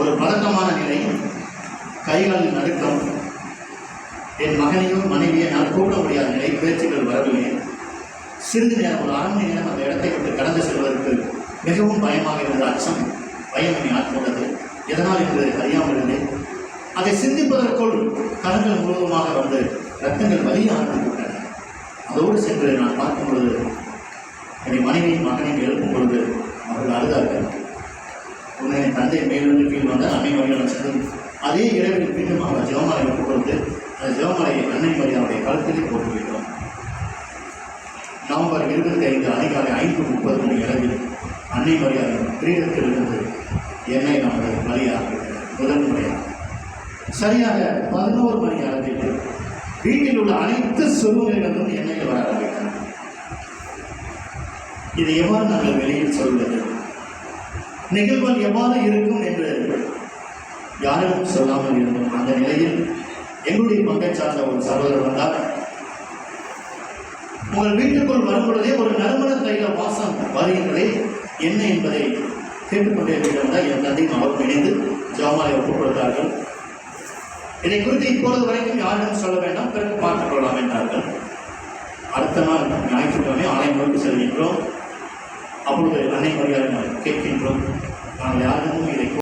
ஒரு பதட்டமான நிலை கைகள் நடுக்கம். என் மகனையும் மனைவியை நான் கூப்பிட முடியாத நிலை பேச்சுக்கள் வரவில்லை. சிறிது நேரம் ஒரு அரை மணி நேரம் அந்த இடத்தை விட்டு கடந்து செல்வதற்கு மிகவும் பயமாக இருந்த அச்சம் பயம் என்னை ஆட்கொண்டது. எதனால் என்று அறியாமல் இருந்தேன். அதை சிந்திப்பதற்குள் கரங்கள் முழுவதுமாக வந்து ரத்தங்கள் வலிய ஆரம்பித்துவிட்டன அதோடு சென்று நான் பார்க்கும் பொழுது என்னை மனைவியின் மகனையும் எழுப்பும் பொழுது அவர்கள் அழுதார்கள். என் தந்தை மேலிருந்து கீழ் வந்து அன்னை மரியாதை சென்று அதே இரவில் மீண்டும் அவன் ஜெவமலை கொடுத்து அந்த ஜெவமலையை அன்னை மரியாதைய களத்திலே போட்டு விட்டோம் நவம்பர் இருபத்தி ஐந்து அதிகாலை ஐந்து முப்பது மணி அளவில் அன்னை மரியாதை கிரீடத்திலிருந்து என்னை நாங்கள் பலியாக முதல் முறையாக. சரியாக பதினோரு மணி அளவில் வீட்டில் உள்ள அனைத்து சூழ்நிலைகளும் எண்ணெயில் வர ஆரம்பித்தன இதை எவ்வாறு நாங்கள் வெளியில் சொல்வது? நிகழ்வுகள் எவ்வாறு இருக்கும் என்று யாரும் சொல்லாமல் இருந்தோம். அந்த நிலையில் எங்களுடைய பங்கை சார்ந்த ஒரு சகோதரர் வந்தார். உங்கள் வீட்டுக்குள் வரும் பொழுதே ஒரு நறுமண தைல வாசம் வருகின்றதே என்ன என்பதை கேட்டுக்கொண்டே இருக்கின்றனர் என் தந்தையும் அவர் இணைந்து ஜாமாலை ஒப்புக் கொடுத்தார்கள். இதை குறித்து இப்பொழுது வரைக்கும் யாரிடம் சொல்ல வேண்டாம். பிறகு பார்த்துக் கொள்ளலாம் என்றார்கள். அடுத்த நாள் ஞாயிற்றுக்கிழமை ஆலயங்களுக்கு செல்கின்றோம். அப்பொழுது அன்னை மரியாதை கேட்கின்றோம். நாங்கள் யாருக்கும் இதை